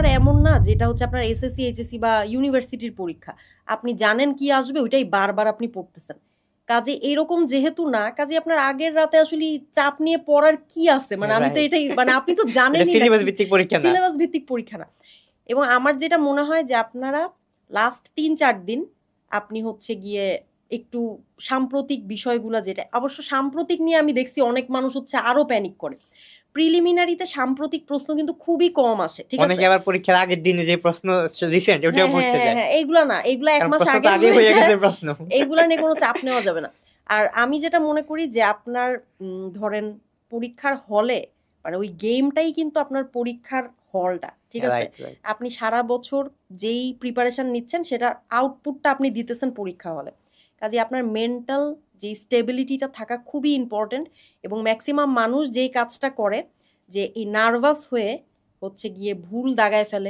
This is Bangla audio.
আর এমন না যেটা হচ্ছে আপনার এসএসসি এইচএসসি বা ইউনিভার্সিটির পরীক্ষা। আপনি জানেন কি আসবে ওইটাই বারবার আপনি পড়তেছেন। কাজে এরকম যেহেতু না কাজে আপনার আগের রাতে আসলে চাপ নিয়ে পড়ার কি আছে? মানে আমি তো এটাই মানে আপনি তো জানেন সিলেবাস ভিত্তিক পরীক্ষা না। সিলেবাস ভিত্তিক পরীক্ষা না। এবং আমার যেটা মনে হয় যে আপনারা লাস্ট তিন চার দিন আপনি হচ্ছে গিয়ে একটু সাম্প্রতিক বিষয়গুলো যেটা অবশ্য সাম্প্রতিক নিয়ে আমি দেখছি অনেক মানুষ হচ্ছে আরও প্যানিক করে। প্রিলিমিনারিতে সাম্প্রতিক প্রশ্ন কিন্তু খুবই কম আসে ঠিক আছে? অনেকে আবার পরীক্ষার আগের দিনে যে প্রশ্ন রিসেন্ট ওটাও হ্যাঁ, পড়তে হ্যাঁ, যায়। হ্যাঁ, এইগুলা না এইগুলা এক মাস আগে আগে হয়ে গেছে প্রশ্ন। এইগুলা নিয়ে কোনো চাপ নেওয়া যাবে না। আর আমি যেটা মনে করি যে আপনার ধরেন পরীক্ষার হলে মানে ওই গেমটাই কিন্তু আপনার পরীক্ষার হলটা ঠিক আছে? আপনি সারা বছর যেই প্রিপারেশন নিচ্ছেন সেটার আউটপুটটা আপনি দিতেছেন পরীক্ষা হলে। কাজে আপনার মেন্টাল যে স্টেবিলিটিটা থাকা খুবই ইম্পর্টেন্ট এবং ম্যাক্সিমাম মানুষ যেই কাজটা করে যে এই নার্ভাস হয়ে হচ্ছে গিয়ে ভুল দাগায় ফেলে।